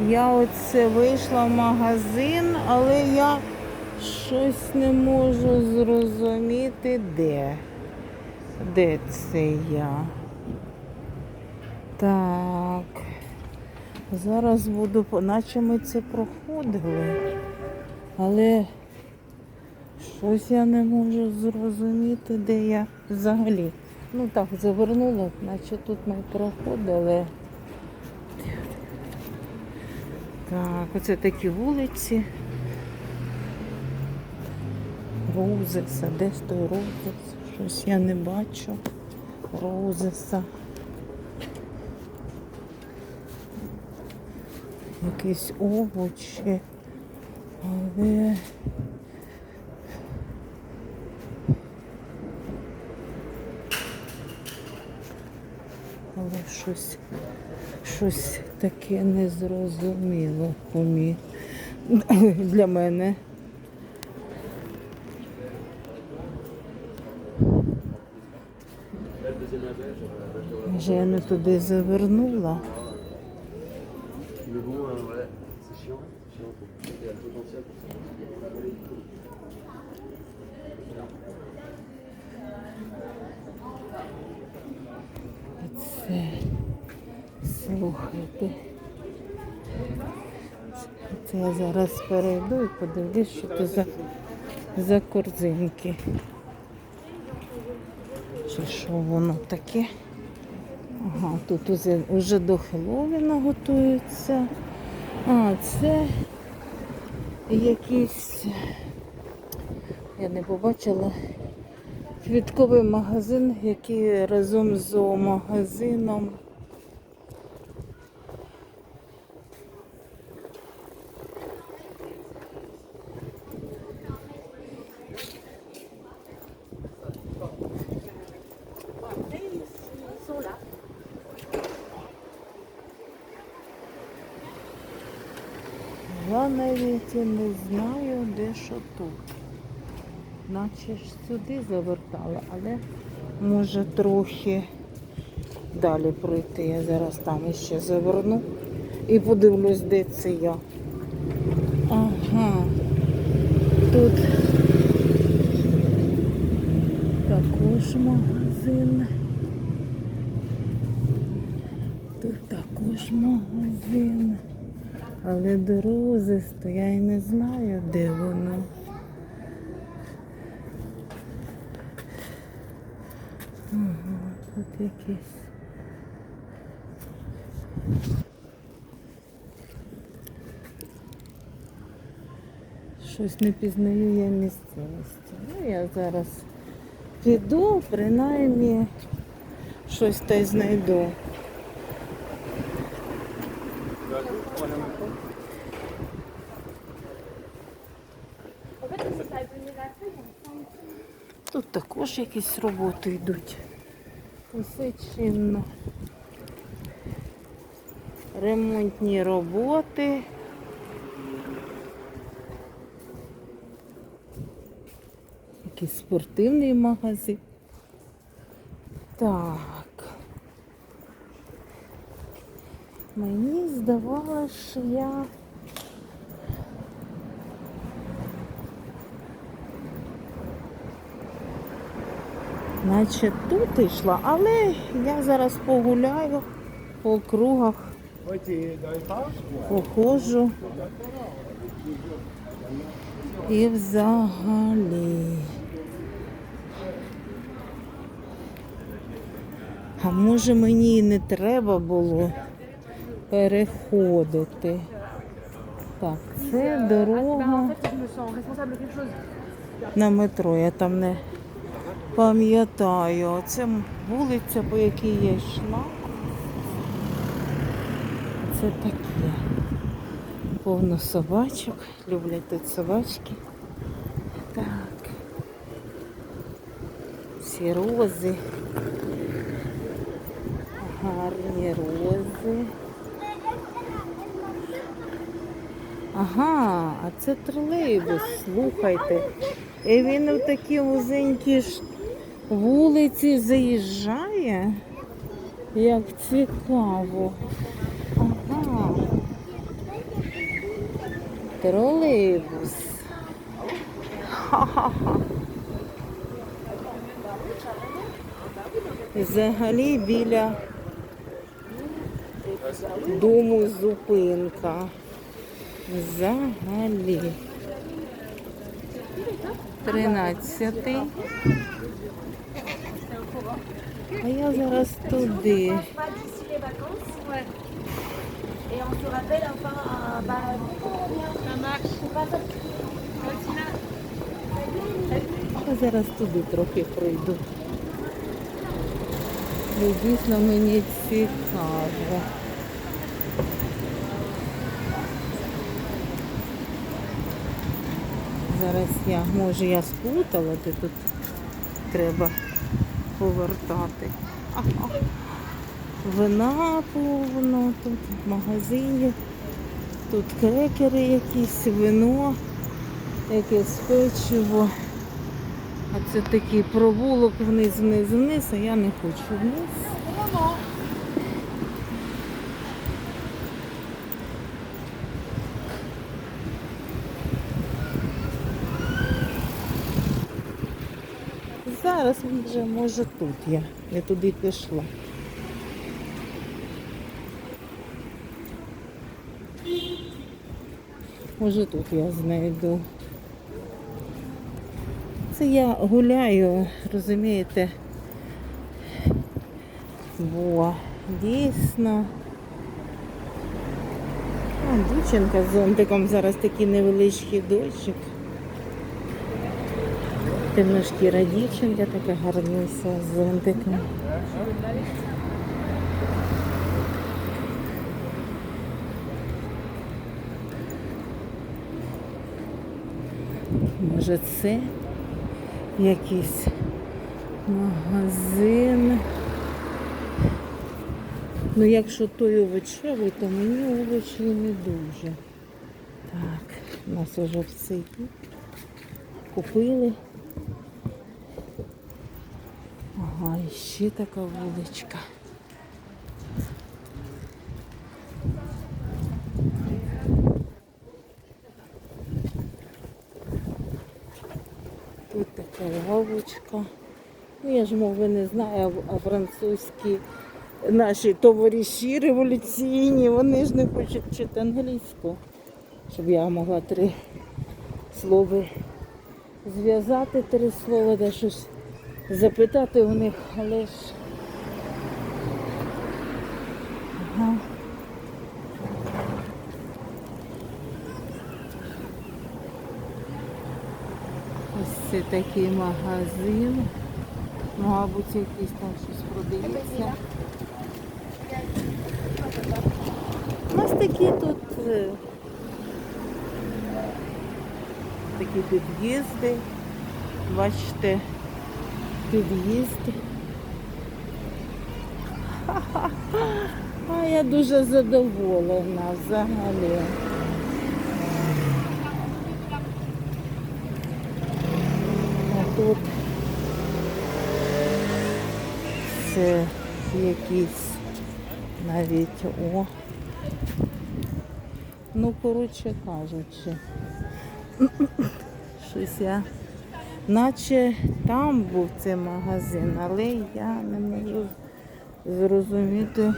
Я оце вийшла в магазин, але я щось не можу зрозуміти, де. Де це я? Так. Зараз буду, наче ми це проходили. Але щось я не можу зрозуміти, де я взагалі. Ну так, завернула, наче тут ми проходили. Так, оце такі вулиці. Роузеса, де той Роузес? Щось я не бачу. Роузеса. Якісь овочі. Але але щось, щось таке незрозуміло умі для мене. Вже я не туди завернула. Слухайте. Це я зараз перейду і подивлюсь, що це за, за корзинки. Чи що воно таке? Ага, тут уже, уже до Хеллоуіна готуються. А, це якийсь, я не побачила, квітковий магазин, який разом з зоомагазином. Я навіть не знаю, де що тут. Наче ж сюди завертали, але може трохи далі пройти. Я зараз там іще заверну і подивлюсь, де це я. Ага. Тут також магазин. Тут також магазин. Але дорози то я і не знаю, де воно. Тут якісь. Щось не пізнаю я місцевості. Ну, я зараз піду, принаймні щось та й знайду. Тут також якісь роботи йдуть. Усе чинно. Ремонтні роботи. Якийсь спортивний магазин. Так. Мені здавалося, що я наче тут йшла, але я зараз погуляю по кругах, походжу. І взагалі. А може мені і не треба було переходити. Так, це дорога на метро. Я там не пам'ятаю. Це вулиця, по якій я йшла. Це таке. Повно собачок. Люблять тут собачки. Так. Всі рози. Гарні рози. Ага, а це тролейбус, слухайте. І він в такі вузенькі ж вулиці заїжджає. Як цікаво. Ага. Тролейбус. Ха-ха-ха. Взагалі біля дому зупинка. Взагалі. Тринадцятий. А я зараз туди. Я зараз туди трохи пройду. Бо дійсно мені цікаво. Зараз я, може я сплутала, де тут треба повертати. Вина повно, тут магазинів, тут крекери якісь, вино, якесь печиво. А це такий провулок вниз, вниз, вниз, а я не хочу вниз. Зараз він вже може тут я. Я туди пішла. Може тут я знайду. Це я гуляю, розумієте, бо дійсно. О, дівчинка з зонтиком зараз такий невеличкий дощик. Темношкіра дівчинка, така гарнюся з зонтиком. Може це якийсь магазин. Ну, якщо той овочевий, то мені овочі не дуже. Так, у нас вже все є. Купили. Ага, і ще така вуличка. Тут така лавочка. Ну, я ж мови не знаю, а- французькі наші товариші революційні, вони ж не хочуть вчити англійську, щоб я могла три слова зв'язати три слова, де щось запитати у них, але ж. Ага. Ось це такий магазин. Ну, мабуть, якийсь там щось продається. У нас такі тут такі під'їзди. Бачите, під'їзди. А я дуже задоволена взагалі. А тут це якісь навіть о. Ну, коротше кажучи, щось я, наче там був цей магазин, але я не можу зрозуміти.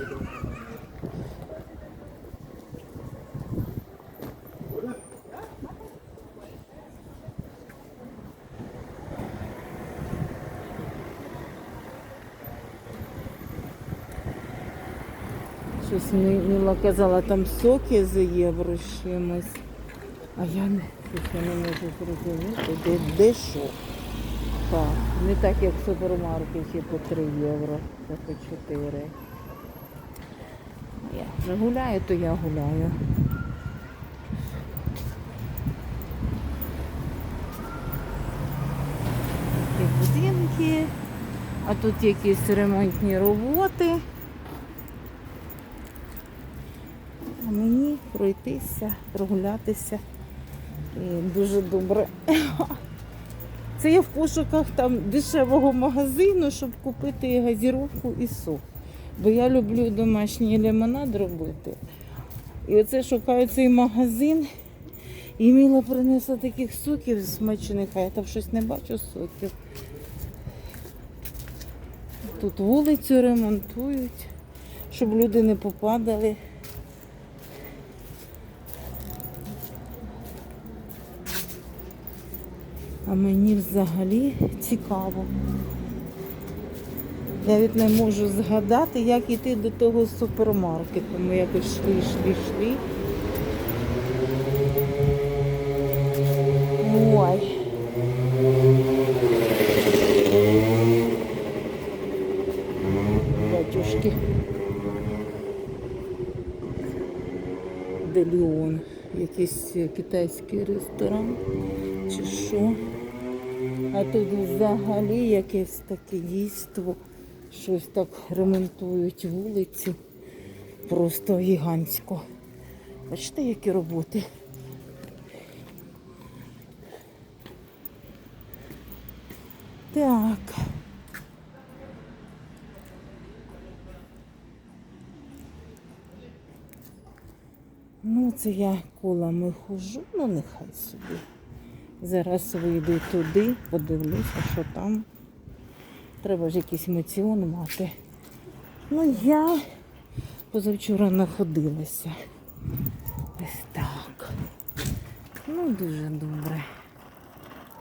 Щось Мі- казала, там соки за євро з чимось. А я не, щось я не можу зрозуміти, де, де. Так, не так, як в супермаркеті по 3 євро, та по 4. Я вже гуляю, то я гуляю. Такі будинки, а тут якісь ремонтні роботи. А мені пройтися, прогулятися. Дуже добре. Це я в пошуках там дешевого магазину, щоб купити газіровку і сок. Бо я люблю домашній лимонад робити. І оце шукаю цей магазин. І Міла принесла таких соків смачених, а я там щось не бачу соків. Тут вулицю ремонтують, щоб люди не попадали. А мені взагалі цікаво. Навіть не можу згадати, як йти до того супермаркету. Ми якось йшли, йшли, йшли. Ой. Батюшки. Деліон. Якийсь китайський ресторан. Чи що? А тут взагалі якесь таке дійство. Щось так ремонтують вулицю. Просто гігантсько. Бачите, які роботи. Так. Ну, це я колами хожу, ну нехай собі. Зараз вийду туди, подивлюся, що там. Треба ж якийсь моціон мати. Ну, я позавчора находилася. Ось так. Ну, дуже добре.